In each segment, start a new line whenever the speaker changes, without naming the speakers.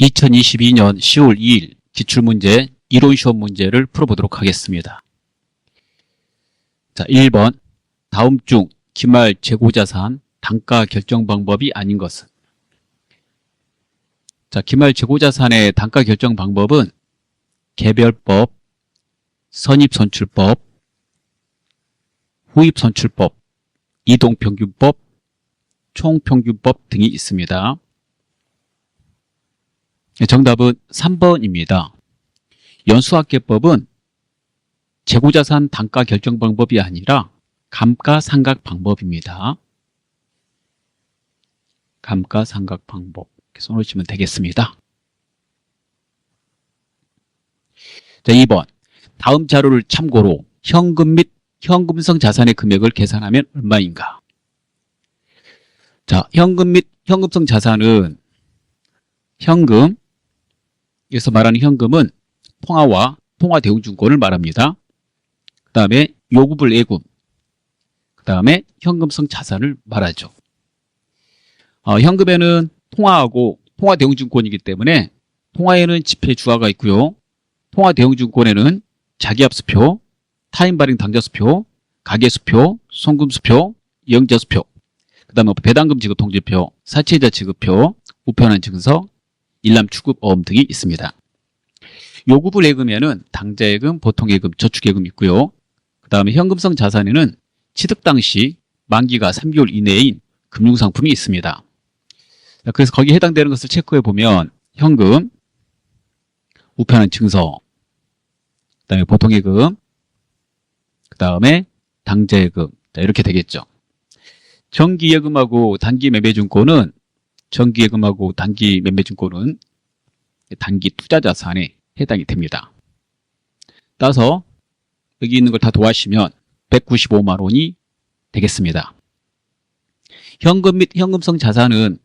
2022년 10월 2일 기출문제 이론 시험 문제를 풀어보도록 하겠습니다. 자, 1번 다음 중 기말 재고자산 단가 결정 방법이 아닌 것은 자, 기말 재고자산의 단가 결정 방법은 개별법, 선입선출법, 후입선출법, 이동평균법, 총평균법 등이 있습니다. 네, 정답은 3번입니다. 연수학계법은 재고자산 단가 결정 방법이 아니라 감가상각 방법입니다. 감가상각 방법 이렇게 써놓으시면 되겠습니다. 자, 2번 다음 자료를 참고로 현금 및 현금성 자산의 금액을 계산하면 얼마인가? 자, 현금 및 현금성 자산은 현금 여기서 말하는 현금은 통화와 통화대웅증권을 말합니다. 그 다음에 요구불 예금, 그 다음에 현금성 자산을 말하죠. 어, 현금에는 통화하고 통화대웅증권이기 때문에 통화에는 지폐 주화가 있고요. 통화대웅증권에는 자기압수표, 타임발행 당좌수표, 가계수표, 송금수표, 영자수표, 그 다음에 배당금 지급 통지표, 사채자 지급표, 우편한 증서, 일람 추급 어음 등이 있습니다. 요구불 예금에는 당자예금, 보통예금, 저축예금 있고요. 그 다음에 현금성 자산에는 취득 당시 만기가 3개월 이내인 금융상품이 있습니다. 자, 그래서 거기에 해당되는 것을 체크해 보면 현금, 우편한 증서, 그 다음에 보통예금, 그 다음에 당자예금 자, 이렇게 되겠죠. 정기예금하고 단기매매증권은 정기예금하고 단기 매매증권은 단기 투자자산에 해당이 됩니다. 따라서 여기 있는 걸 다 도하시면 195만 원이 되겠습니다. 현금 및 현금성 자산은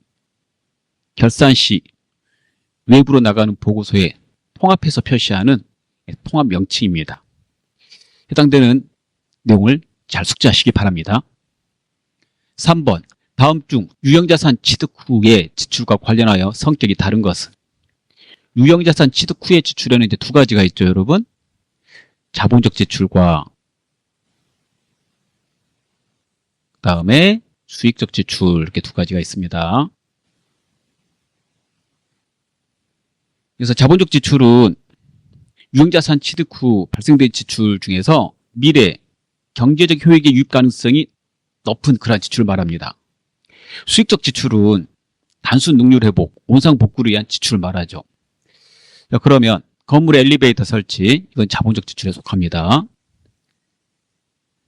결산 시 외부로 나가는 보고서에 통합해서 표시하는 통합 명칭입니다. 해당되는 내용을 잘 숙지하시기 바랍니다. 3번 다음 중 유형자산 취득 후의 지출과 관련하여 성격이 다른 것은 유형자산 취득 후의 지출에는 이제 두 가지가 있죠, 여러분. 자본적 지출과 그다음에 수익적 지출 이렇게 두 가지가 있습니다. 그래서 자본적 지출은 유형자산 취득 후 발생된 지출 중에서 미래 경제적 효익의 유입 가능성이 높은 그러한 지출을 말합니다. 수익적 지출은 단순 능률 회복, 원상 복구를 위한 지출을 말하죠. 자, 그러면 건물 엘리베이터 설치, 이건 자본적 지출에 속합니다.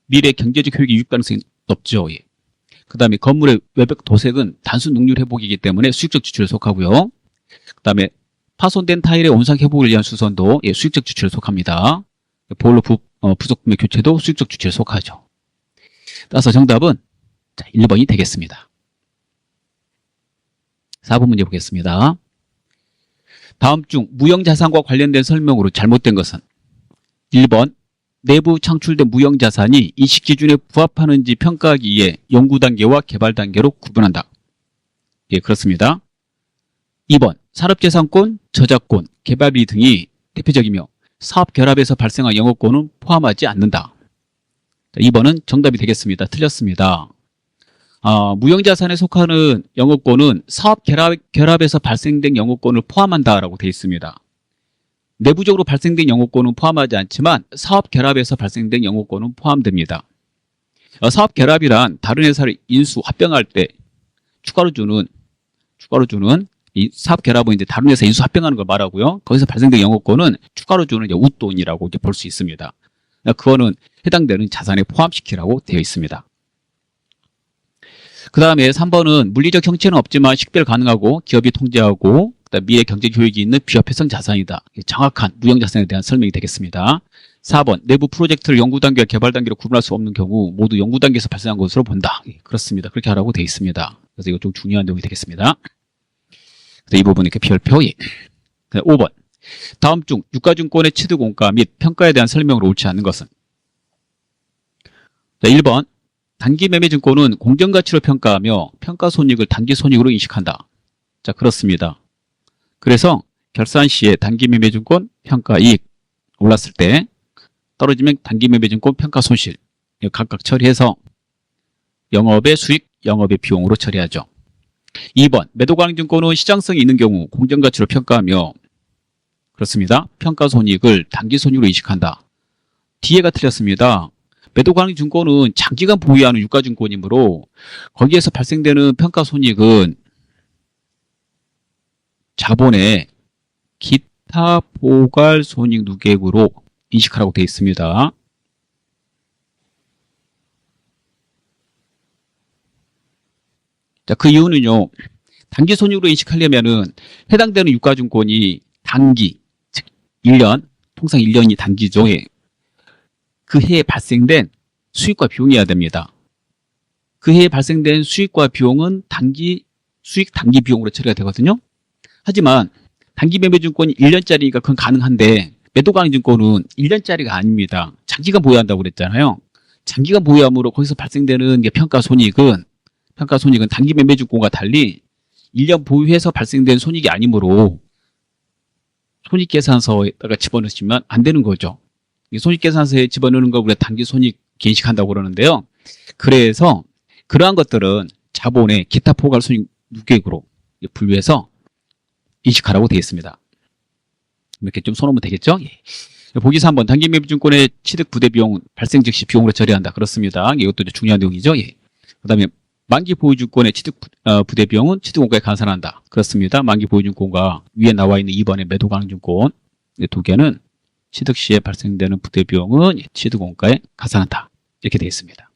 미래 경제적 효익의 유입 가능성이 높죠. 예. 그 다음에 건물의 외벽 도색은 단순 능률 회복이기 때문에 수익적 지출에 속하고요. 그 다음에 파손된 타일의 원상 회복을 위한 수선도 예, 수익적 지출에 속합니다. 보일러 부, 어, 부속품의 교체도 수익적 지출에 속하죠. 따라서 정답은 자, 1번이 되겠습니다. 4번 문제 보겠습니다. 다음 중 무형자산과 관련된 설명으로 잘못된 것은 1번 내부 창출된 무형자산이 인식기준에 부합하는지 평가하기 위해 연구 단계와 개발 단계로 구분한다. 예, 그렇습니다. 2번 산업재산권, 저작권, 개발비 등이 대표적이며 사업 결합에서 발생한 영업권은 포함하지 않는다. 2번은 정답이 되겠습니다. 틀렸습니다. 아, 무형자산에 속하는 영업권은 사업 결합, 결합에서 발생된 영업권을 포함한다라고 되어 있습니다. 내부적으로 발생된 영업권은 포함하지 않지만 사업 결합에서 발생된 영업권은 포함됩니다. 어, 사업 결합이란 다른 회사를 인수, 합병할 때 추가로 주는 추가로 주는 이 사업 결합은 이제 다른 회사 인수 합병하는 걸 말하고요. 거기서 발생된 영업권은 추가로 주는 이제 웃돈이라고 이제 볼 수 있습니다. 그거는 해당되는 자산에 포함시키라고 되어 있습니다. 그 다음에 3번은 물리적 형체는 없지만 식별 가능하고 기업이 통제하고 그다음 미래 경제 교육이 있는 비화폐성 자산이다. 정확한 무형 자산에 대한 설명이 되겠습니다. 4번 내부 프로젝트를 연구 단계와 개발 단계로 구분할 수 없는 경우 모두 연구 단계에서 발생한 것으로 본다. 예, 그렇습니다. 그렇게 하라고 되어 있습니다. 그래서 이거 좀 중요한 내용이 되겠습니다. 그래서 이 부분 이렇게 별표 예. 5번 다음 중 유가증권의 취득 원가 및 평가에 대한 설명으로 옳지 않는 것은 자, 1번 단기 매매 증권은 공정 가치로 평가하며 평가 손익을 단기 손익으로 인식한다. 자, 그렇습니다. 그래서 결산 시에 단기 매매 증권 평가 이익 올랐을 때 떨어지면 단기 매매 증권 평가 손실 각각 처리해서 영업의 수익, 영업의 비용으로 처리하죠. 2번 매도관증권은 시장성이 있는 경우 공정가치로 평가하며 그렇습니다. 평가 손익을 단기 손익으로 인식한다. 뒤에가 틀렸습니다. 매도관증권은 장기간 보유하는 유가증권이므로 거기에서 발생되는 평가 손익은 자본의 기타 포괄 손익 누계액으로 인식하라고 되어 있습니다. 자, 그 이유는요. 단기 손익으로 인식하려면은 해당되는 유가증권이 단기, 즉 1년, 통상 1년이 단기죠. 예. 그 해에 발생된 수익과 비용이어야 됩니다. 그 해에 발생된 수익과 비용은 단기 수익 단기 비용으로 처리가 되거든요. 하지만 단기 매매 증권이 1년짜리니까 그건 가능한데 매도강증권은 1년짜리가 아닙니다. 장기간 보유한다고 그랬잖아요. 장기간 보유함으로 거기서 발생되는 게 평가 손익은 평가 손익은 단기 매매 증권과 달리 1년 보유해서 발생된 손익이 아니므로 손익 계산서에다가 집어넣으시면 안 되는 거죠. 이 손익계산서에 집어넣는 걸 우리가 단기 손익 인식한다고 그러는데요. 그래서 그러한 것들은 자본의 기타 포괄 손익 누계액으로 분류해서 인식하라고 되어 있습니다. 이렇게 좀 써놓으면 되겠죠? 예. 보기 3번 단기 매매증권의 취득 부대 비용 발생 즉시 비용으로 처리한다. 그렇습니다. 이것도 이제 중요한 내용이죠. 예. 그 다음에 만기 보유증권의 취득 부- 어, 부대 비용은 취득원가에 가산한다. 그렇습니다. 만기 보유증권과 위에 나와 있는 2번의 매도가능증권 이두 개는 취득 시에 발생되는 부대 비용은 취득 원가에 가산한다. 이렇게 되어 있습니다.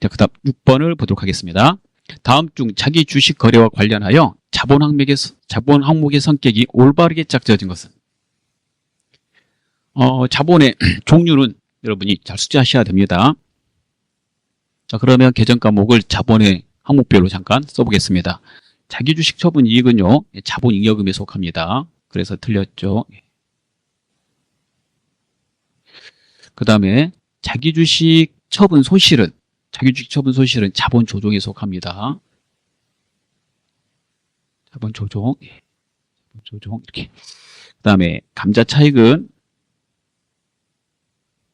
자, 그 다음 6번을 보도록 하겠습니다. 다음 중 자기 주식 거래와 관련하여 자본 항목의 자본 항목의 성격이 올바르게 짝져진 것은 어, 자본의 종류는 여러분이 잘 숙지하셔야 됩니다. 자, 그러면 계정 과목을 자본의 항목별로 잠깐 써보겠습니다. 자기 주식 처분 이익은요, 자본 잉여금에 속합니다. 그래서 틀렸죠. 그 다음에 자기 주식 처분 손실은 자기 주식 처분 손실은 자본 조정에 속합니다. 자본 조정, 예. 자본 조정 이렇게. 그 다음에 감자 차익은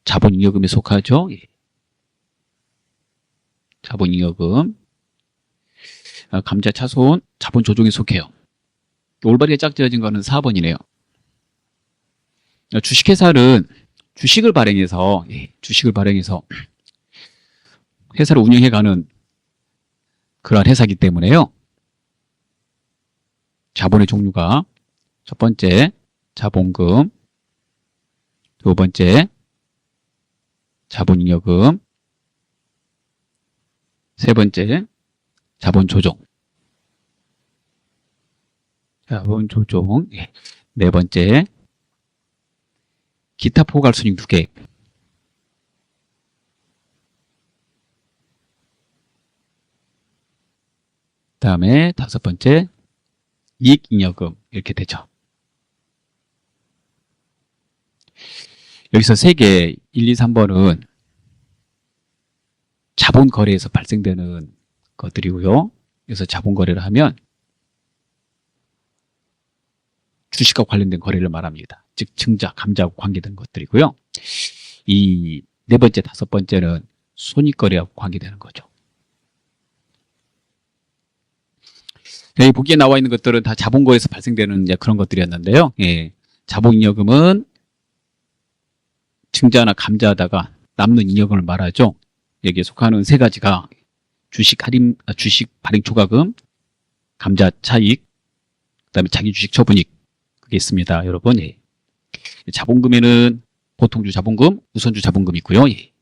자본 잉여금에 속하죠. 예. 자본 잉여금. 아, 감자 차손 자본 조정에 속해요. 올바르게 짝지어진 거는 4번이네요. 주식회사는 주식을 발행해서 예, 주식을 발행해서 회사를 운영해가는 그러한 회사이기 때문에요. 자본의 종류가 첫 번째 자본금, 두 번째 자본잉여금, 세 번째 자본 조정. 자본 조정. 예. 네 번째 기타 포괄 순익 누계. 다음에 다섯 번째 이익잉여금 이렇게 되죠. 여기서 세 개, 1, 2, 3번은 자본 거래에서 발생되는 것들이고요. 그래서 자본 거래를 하면 주식과 관련된 거래를 말합니다. 즉 증자, 감자하고 관계된 것들이고요. 이 네 번째, 다섯 번째는 손익 거래하고 관계되는 거죠. 여기 보기에 나와 있는 것들은 다 자본거에서 발생되는 그런 것들이었는데요. 예. 자본잉여금은 증자나 감자하다가 남는 잉여금을 말하죠. 여기에 속하는 세 가지가 주식 할인, 아, 주식 발행 초과금, 감자 차익, 그다음에 자기 주식 처분익 그게 있습니다, 여러분. 예. 자본금에는 보통주 자본금, 우선주 자본금 있고요. 예.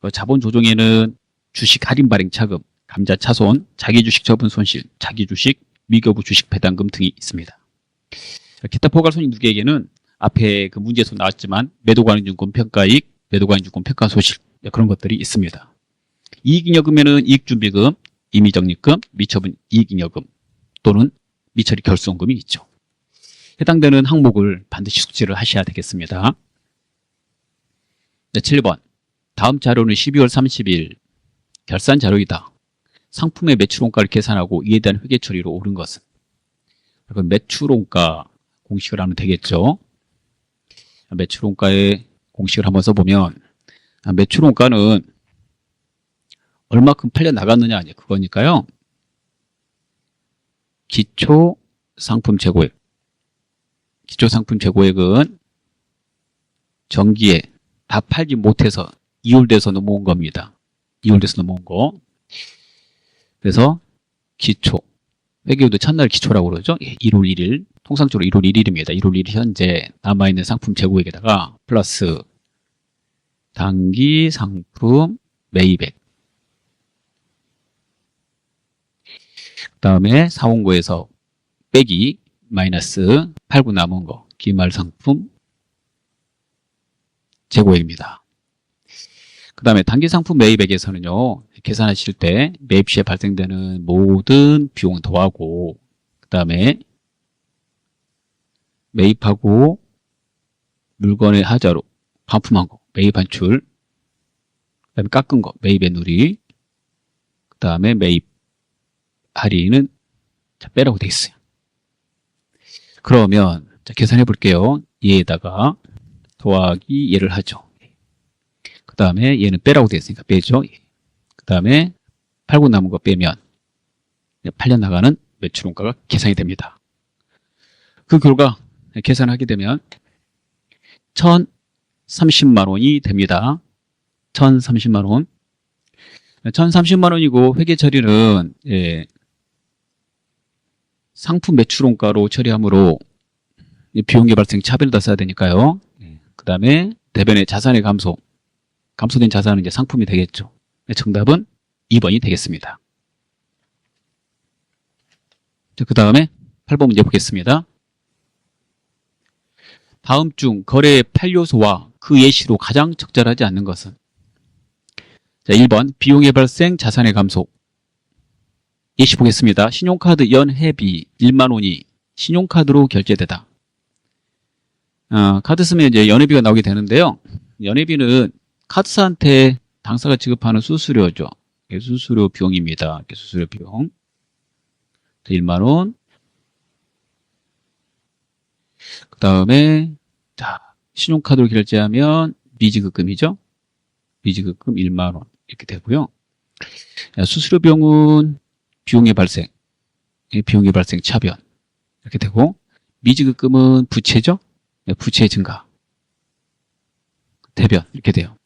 그 자본 조정에는 주식 할인 발행 차금, 감자 차손, 자기 주식 처분 손실, 자기 주식 미교부 주식 배당금 등이 있습니다. 기타 포괄 손익 누계에게는 앞에 그 문제에서 나왔지만 매도관증권 평가이익, 매도관증권 평가 소실 그런 것들이 있습니다. 이익잉여금에는 이익준비금, 임의적립금, 미처분 이익잉여금 또는 미처리 결손금이 있죠. 해당되는 항목을 반드시 숙지를 하셔야 되겠습니다. 네, 7번. 다음 자료는 12월 30일 결산 자료이다. 상품의 매출원가를 계산하고 이에 대한 회계 처리로 옳은 것은 그럼 매출원가 공식을 하면 되겠죠. 매출원가의 공식을 한번 써보면 아, 매출원가는 얼마큼 팔려 나갔느냐 아니 그거니까요. 기초 상품 재고액. 기초 상품 재고액은 전기에 다 팔지 못해서 이율돼서 넘어온 겁니다. 이율돼서 넘어온 거. 그래서 기초. 회계율도 첫날 기초라고 그러죠. 예, 1월 1일. 통상적으로 1월 1일입니다. 1월 1일 현재 남아있는 상품 재고액에다가 플러스 단기 상품 매입액. 그 다음에 사원고에서 빼기 마이너스 팔고 남은 거 기말 상품 재고액입니다. 그 다음에 단기 상품 매입액에서는요 계산하실 때 매입 시에 발생되는 모든 비용 더하고 그 다음에 매입하고 물건의 하자로 반품한 거 매입 한출 그 다음에 깎은 거 매입의 누리 그 다음에 매입 할인은 자, 빼라고 돼 있어요. 그러면 자, 계산해 볼게요. 얘에다가 더하기 얘를 하죠. 그 다음에 얘는 빼라고 돼 있으니까 빼죠. 그 다음에 팔고 남은 거 빼면 팔려 나가는 매출원가가 계산이 됩니다. 그 결과 계산하게 되면 1030만 원이 됩니다. 1030만 원. 1030만 원이고 회계 처리는 예, 상품 매출원가로 처리하므로 비용계 발생 차별을 다 써야 되니까요. 그 다음에 대변의 자산의 감소. 감소된 자산은 이제 상품이 되겠죠. 정답은 2번이 되겠습니다. 그 다음에 8번 문제 보겠습니다. 다음 중 거래의 8요소와 그 예시로 가장 적절하지 않는 것은 자, 1번 비용의 발생 자산의 감소 예시 보겠습니다. 신용카드 연회비 1만 원이 신용카드로 결제되다. 어, 카드 쓰면 이제 연회비가 나오게 되는데요. 연회비는 카드사한테 당사가 지급하는 수수료죠. 수수료 비용입니다. 수수료 비용. 1만 원. 그 다음에 자 신용카드로 결제하면 미지급금이죠. 미지급금 1만 원 이렇게 되고요. 수수료 비용은 비용의 발생, 비용의 발생 차변 이렇게 되고 미지급금은 부채죠. 부채 증가, 대변 이렇게 돼요.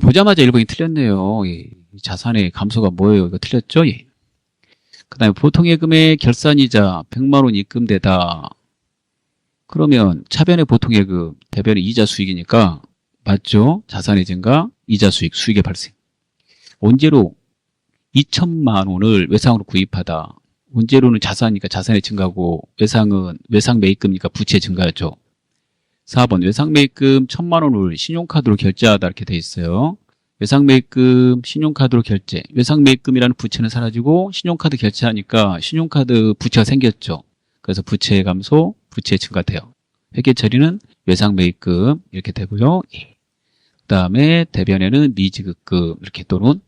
보자마자 1번이 틀렸네요. 예. 자산의 감소가 뭐예요? 이거 틀렸죠? 예. 그 다음에 보통 예금의 결산이자 100만 원 입금되다. 그러면 차변의 보통 예금, 대변의 이자 수익이니까 맞죠? 자산의 증가, 이자 수익, 수익의 발생. 원재로 2천만 원을 외상으로 구입하다. 원재료는 자산이니까 자산의 증가고 외상은 외상 매입금이니까 부채 증가였죠. 4번 외상 매입금 1천만 원을 신용카드로 결제하다 이렇게 돼 있어요. 외상 매입금 신용카드로 결제. 외상 매입금이라는 부채는 사라지고 신용카드 결제하니까 신용카드 부채가 생겼죠. 그래서 부채 감소, 부채 증가돼요. 회계 처리는 외상 매입금 이렇게 되고요. 예. 그다음에 대변에는 미지급금 이렇게 또는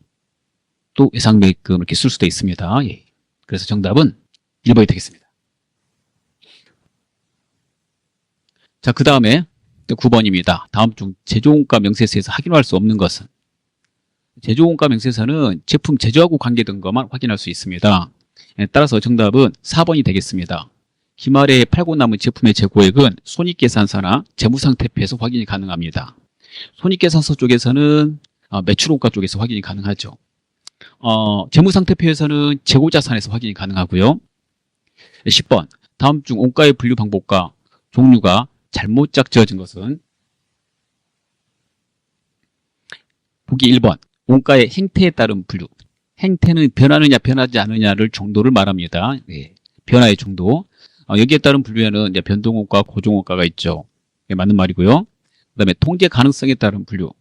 또 외상 매입금 이렇게 쓸 수도 있습니다. 예. 그래서 정답은 1번이 되겠습니다. 자, 그 다음에 9번입니다. 다음 중 제조원가 명세서에서 확인할 수 없는 것은 제조원가 명세서는 제품 제조하고 관계된 것만 확인할 수 있습니다. 예, 따라서 정답은 4번이 되겠습니다. 기말에 팔고 남은 제품의 재고액은 손익계산서나 재무상태표에서 확인이 가능합니다. 손익계산서 쪽에서는 어, 매출원가 쪽에서 확인이 가능하죠. 어, 재무상태표에서는 재고자산에서 확인이 가능하고요. 10번 다음 중 원가의 분류 방법과 종류가 잘못 짝지어진 것은 보기 1번 원가의 행태에 따른 분류 행태는 변하느냐 변하지 않느냐를 정도를 말합니다. 네, 변화의 정도 어, 여기에 따른 분류에는 변동원가, 고정원가가 있죠. 네, 맞는 말이고요. 그 다음에 통제 가능성에 따른 분류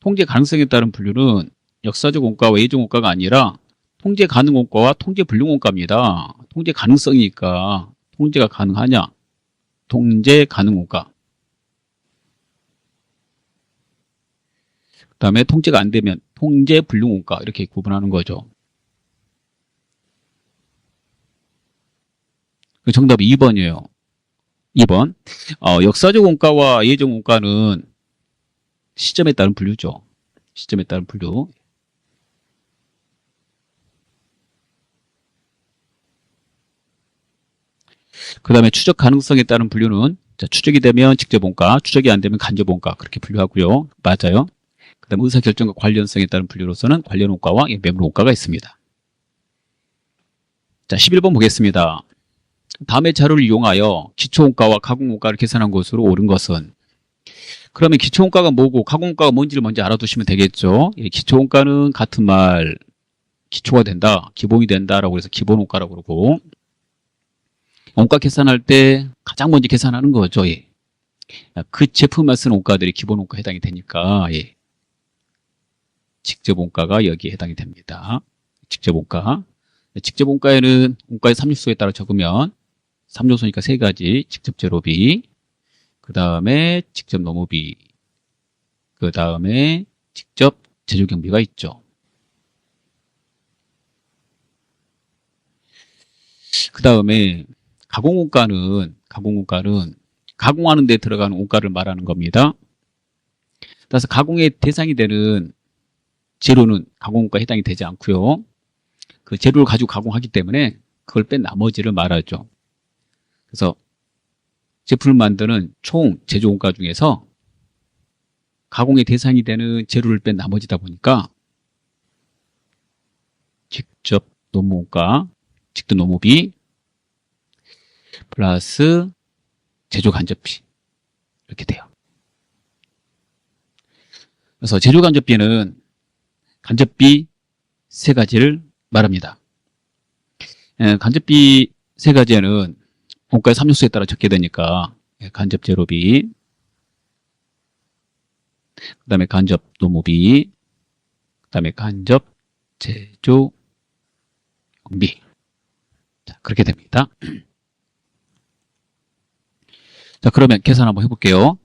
통제 가능성에 따른 분류는 역사적 원가, 외의적 원가가 아니라 통제 가능 원가와 통제 불능 원가입니다. 통제 가능성이니까 통제가 가능하냐? 통제 가능 원가. 그 다음에 통제가 안 되면 통제 불능 원가 이렇게 구분하는 거죠. 그 정답이 2번이에요. 2번. 어, 역사적 원가와 예정 원가는 시점에 따른 분류죠. 시점에 따른 분류. 그 다음에 추적 가능성에 따른 분류는 자, 추적이 되면 직접 원가, 추적이 안 되면 간접 원가 그렇게 분류하고요. 맞아요. 그 다음에 의사결정과 관련성에 따른 분류로서는 관련 원가와 매물 원가가 있습니다. 자, 11번 보겠습니다. 다음의 자료를 이용하여 기초원가와 가공원가를 계산한 것으로 옳은 것은 그러면 기초원가가 뭐고 가공원가가 뭔지를 먼저 알아두시면 되겠죠. 예, 기초원가는 같은 말 기초가 된다, 기본이 된다라고 해서 기본원가라고 그러고 원가 계산할 때 가장 먼저 계산하는 거죠. 예. 그 제품만 쓰는 원가들이 기본 원가에 해당이 되니까 예. 직접 원가가 여기에 해당이 됩니다. 직접 원가. 직접 원가에는 원가의 3요소에 따라 적으면 3요소니까 세 가지 직접 제로비, 그 다음에 직접 노무비, 그 다음에 직접 제조 경비가 있죠. 그 다음에 가공원가는 가공원가는 가공하는 데 들어가는 원가를 말하는 겁니다. 따라서 가공의 대상이 되는 재료는 가공원가에 해당이 되지 않고요. 그 재료를 가지고 가공하기 때문에 그걸 뺀 나머지를 말하죠. 그래서 제품을 만드는 총 제조 원가 중에서 가공의 대상이 되는 재료를 뺀 나머지다 보니까 직접 노무원가, 직접 노무비, 플러스 제조 간접비 이렇게 돼요. 그래서 제조 간접비는 간접비 세 가지를 말합니다. 에, 간접비 세 가지에는 원가의 3요소에 따라 적게 되니까 예, 간접 제로비 그 다음에 간접 노무비 그 다음에 간접 제조 경비 자 그렇게 됩니다. 자, 그러면 계산 한번 해볼게요.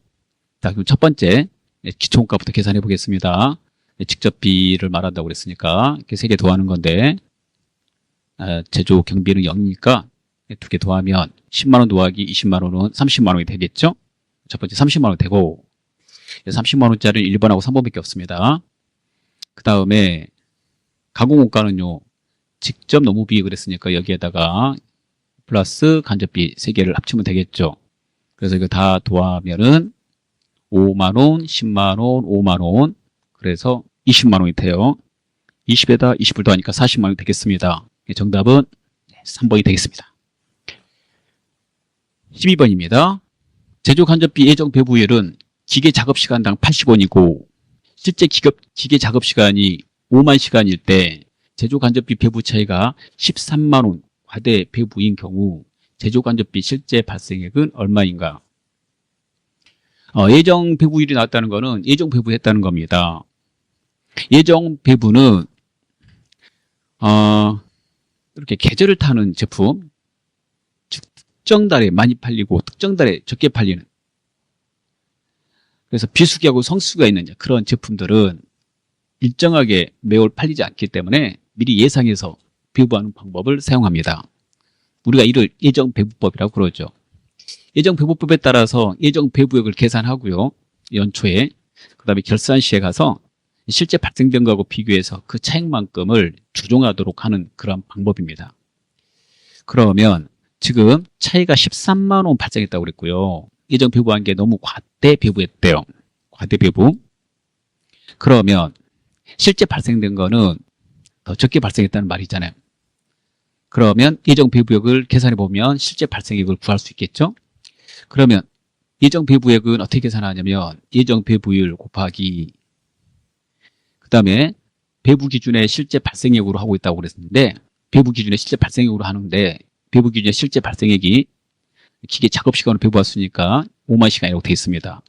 자, 그럼 첫 번째, 예, 기초원가부터 계산해 보겠습니다. 예, 직접비를 말한다고 그랬으니까, 이렇게 세 개 더하는 건데, 아, 제조 경비는 0이니까, 두 개 더하면 10만원 더하기 20만원은 30만원이 되겠죠? 첫 번째 30만원 되고, 30만원짜리는 1번하고 3번밖에 없습니다. 그 다음에, 가공원가는요, 직접 노무비 그랬으니까 여기에다가 플러스 간접비 세 개를 합치면 되겠죠. 그래서 이거 다 도하면은 5만원, 10만원, 5만원 그래서 20만원이 돼요. 20에다 20을 더하니까 40만원이 되겠습니다. 정답은 3번이 되겠습니다. 12번입니다. 제조 간접비 예정 배부율은 기계 작업 시간당 80원이고 실제 기업, 기계 작업 시간이 5만 시간일 때 제조 간접비 배부 차이가 13만 원 과대 배부인 경우 제조간접비 실제 발생액은 얼마인가? 어, 예정 배부일이 나왔다는 것은 예정 배부했다는 겁니다. 예정 배부는 어, 이렇게 계절을 타는 제품, 즉 특정 달에 많이 팔리고 특정 달에 적게 팔리는 그래서 비수기하고 성수기가 있는 그런 제품들은 일정하게 매월 팔리지 않기 때문에 미리 예상해서 배부하는 방법을 사용합니다. 우리가 이를 예정 배부법이라고 그러죠. 예정 배부법에 따라서 예정 배부액을 계산하고요. 연초에 그 다음에 결산 시에 가서 실제 발생된 거하고 비교해서 그 차액만큼을 조정하도록 하는 그런 방법입니다. 그러면 지금 차이가 13만 원 발생했다고 그랬고요. 예정 배부한 게 너무 과대 배부했대요. 과대 배부. 그러면 실제 발생된 거는 더 적게 발생했다는 말이잖아요. 그러면 예정 배부액을 계산해 보면 실제 발생액을 구할 수 있겠죠? 그러면 예정 배부액은 어떻게 계산하냐면 예정 배부율 곱하기 그 다음에 배부 기준의 실제 발생액으로 하고 있다고 그랬는데 배부 기준의 실제 발생액으로 하는데 배부 기준의 실제 발생액이 기계 작업 시간으로 배부했으니까 5만 시간이라고 되어 있습니다.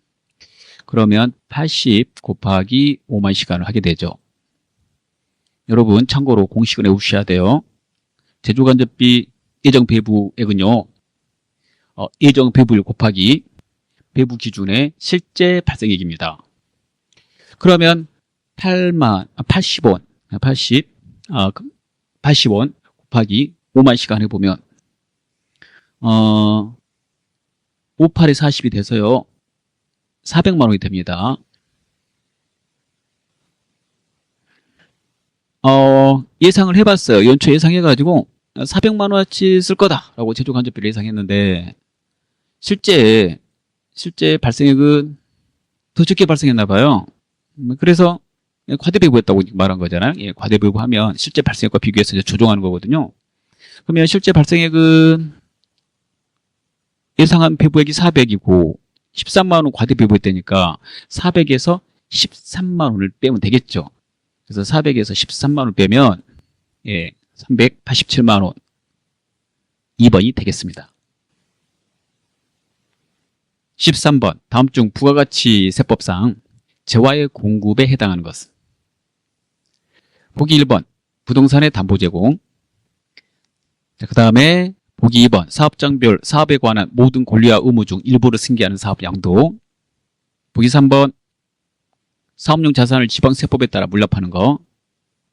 그러면 80 곱하기 5만 시간을 하게 되죠. 여러분 참고로 공식을 외우셔야 돼요. 제조간접비 예정 배부액은요. 어, 예정 배부율 곱하기 배부 기준의 실제 발생액입니다. 그러면 8만 80원 80 아, 80원 곱하기 5만 시간 해보면 어, 어, 58에 40이 돼서요. 400만 원이 됩니다. 어, 예상을 해봤어요. 연초 예상해가지고 400만 원어치 쓸 거다라고 제조 간접비를 예상했는데 실제 실제 발생액은 더 적게 발생했나 봐요. 음, 그래서 과대배부했다고 말한 거잖아요. 예, 과대배부하면 실제 발생액과 비교해서 조정하는 거거든요. 그러면 실제 발생액은 예상한 배부액이 400이고 13만 원 과대배부했다니까 400에서 13만 원을 빼면 되겠죠. 그래서 400에서 13만 원 빼면 예, 387만 원 2번이 되겠습니다. 13번 다음 중 부가가치 세법상 재화의 공급에 해당하는 것은 보기 1번 부동산의 담보 제공. 그 다음에 보기 2번 사업장별 사업에 관한 모든 권리와 의무 중 일부를 승계하는 사업 양도. 보기 3번 사업용 자산을 지방세법에 따라 물납하는 거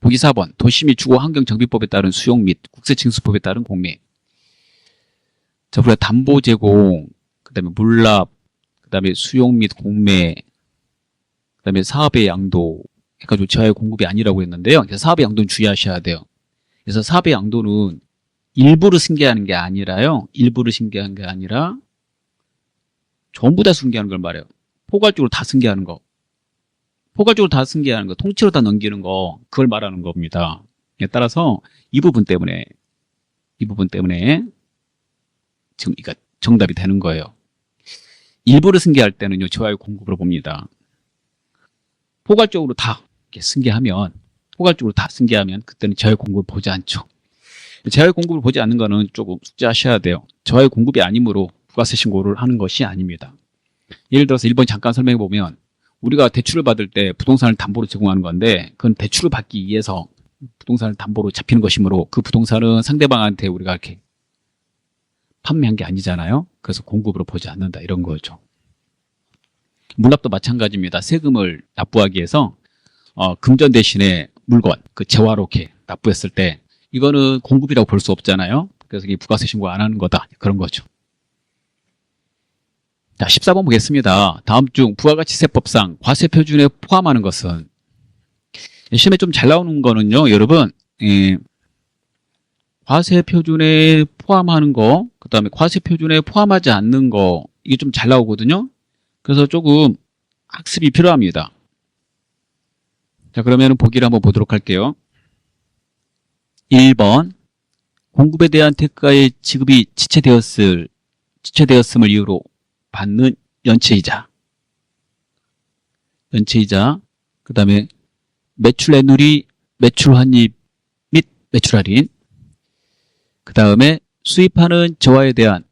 보기 4번 도시 및 주거 환경 정비법에 따른 수용 및 국세 징수법에 따른 공매 자 우리가 담보 제공 그 다음에 물납 그 다음에 수용 및 공매 그 다음에 사업의 양도 해가지고 재화의 공급이 아니라고 했는데요 그래서 사업의 양도는 주의하셔야 돼요 그래서 사업의 양도는 일부를 승계하는 게 아니라요. 일부를 승계하는 게 아니라 전부 다 승계하는 걸 말해요. 포괄적으로 다 승계하는 거. 포괄적으로 다 승계하는 거, 통째로 다 넘기는 거, 그걸 말하는 겁니다. 예, 따라서 이 부분 때문에, 이 부분 때문에 지금 이가 정답이 되는 거예요. 일부를 승계할 때는요, 저와의 공급으로 봅니다. 포괄적으로 다 승계하면, 포괄적으로 다 승계하면 그때는 저의 공급을 보지 않죠. 재화의 공급을 보지 않는 거는 조금 숙지하셔야 돼요. 저화의 공급이 아니므로 부가세 신고를 하는 것이 아닙니다. 예를 들어서 1번 잠깐 설명해 보면 우리가 대출을 받을 때 부동산을 담보로 제공하는 건데 그건 대출을 받기 위해서 부동산을 담보로 잡히는 것이므로 그 부동산은 상대방한테 우리가 이렇게 판매한 게 아니잖아요. 그래서 공급으로 보지 않는다 이런 거죠. 물납도 마찬가지입니다. 세금을 납부하기 위해서 어, 금전 대신에 물건, 그 재화로 이렇게 납부했을 때 이거는 공급이라고 볼 수 없잖아요. 그래서 이 부가세 신고 안 하는 거다. 그런 거죠. 자, 14번 보겠습니다. 다음 중 부가가치세법상 과세 표준에 포함하는 것은 시험에 좀 잘 나오는 거는요, 여러분, 예, 과세 표준에 포함하는 거, 그 다음에 과세 표준에 포함하지 않는 거, 이게 좀 잘 나오거든요. 그래서 조금 학습이 필요합니다. 자, 그러면 보기를 한번 보도록 할게요. 1번 공급에 대한 대가의 지급이 지체되었을 지체되었음을 이유로 받는 연체이자. 연체이자 그 다음에 매출 애누리 매출 환입 및 매출 할인. 그 다음에 수입하는 저화에 대한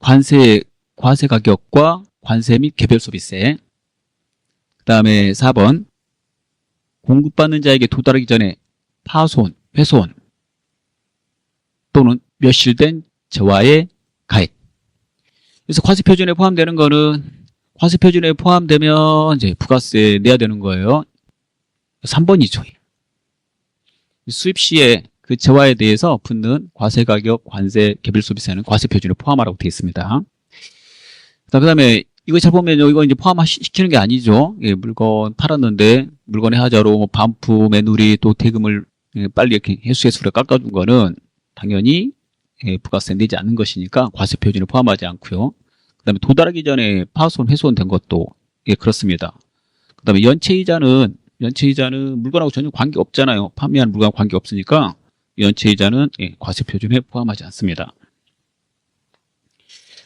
관세 과세 가격과 관세 및 개별 소비세. 그 다음에 4번 공급받는 자에게 도달하기 전에 파손, 훼손. 또는 멸실된 가액. 그래서 과세 표준에 포함되는 거는 과세 표준에 포함되면 이제 부가세 내야 되는 거예요. 3번이죠. 수입 시에 그 재화에 대해서 붙는 과세 가격, 관세, 개별 소비세는 과세 표준에 포함하라고 되어 있습니다. 그 다음에 이거 잘 보면 요. 이거 이제 포함시키는 게 아니죠. 예, 물건 팔았는데 물건의 하자로 뭐 반품, 매누리 또 대금을 예, 빨리 이렇게 해수해수를 깎아준 거는 당연히 예, 부가세 내지 않는 것이니까 과세 표준에 포함하지 않고요. 그 다음에 도달하기 전에 파손, 훼손된 것도 예, 그렇습니다. 그 다음에 연체이자는 연체이자는 물건하고 전혀 관계 없잖아요. 판매한 물건과 관계 없으니까 연체이자는 예, 과세 표준에 포함하지 않습니다.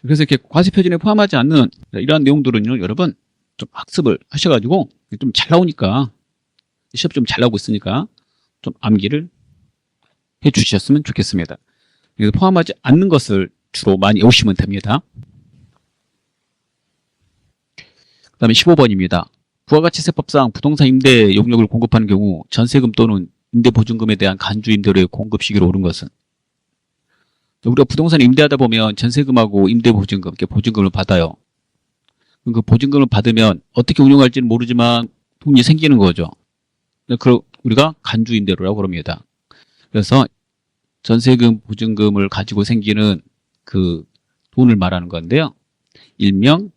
그래서 이렇게 과세 표준에 포함하지 않는 이러한 내용들은요, 여러분 좀 학습을 하셔가지고 좀 잘 나오니까 시험 좀 잘 나오고 있으니까 좀 암기를 해 주셨으면 좋겠습니다. 그래서 포함하지 않는 것을 주로 많이 외우시면 됩니다. 그 다음에 15번입니다. 부가가치세법상 부동산 임대 용역을 공급하는 경우 전세금 또는 임대보증금에 대한 간주 임대료의 공급 시기로 오른 것은 우리가 부동산 임대하다 보면 전세금하고 임대보증금, 이렇게 보증금을 받아요. 그 보증금을 받으면 어떻게 운영할지는 모르지만 돈이 생기는 거죠. 그 우리가 간주 임대료라고 그럽니다. 그래서 전세금, 보증금을 가지고 생기는 그 돈을 말하는 건데요. 일명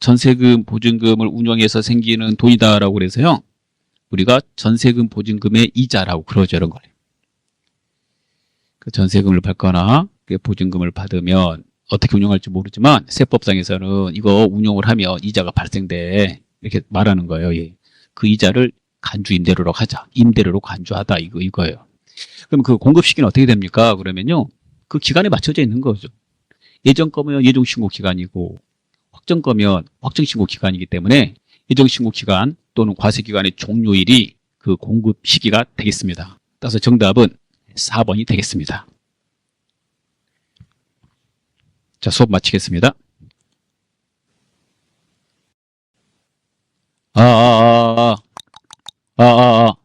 전세금 보증금을 운영해서 생기는 돈이다라고 그래서요. 우리가 전세금 보증금의 이자라고 그러죠. 이런 거예요. 그 전세금을 받거나 그 보증금을 받으면 어떻게 운영할지 모르지만 세법상에서는 이거 운용을 하면 이자가 발생돼 이렇게 말하는 거예요. 예. 그 이자를 간주 임대료로 하자. 임대료로 간주하다 이거 이거예요. 그럼 그 공급 시기는 어떻게 됩니까? 그러면요. 그 기간에 맞춰져 있는 거죠. 예정 거면 예정 신고 기간이고 확정 거면 확정 신고 기간이기 때문에 예정 신고 기간 또는 과세 기간의 종료일이 그 공급 시기가 되겠습니다. 따라서 정답은 4번이 되겠습니다. 자, 수업 마치겠습니다. 아, 아, 아, 아, 아, 아, 아.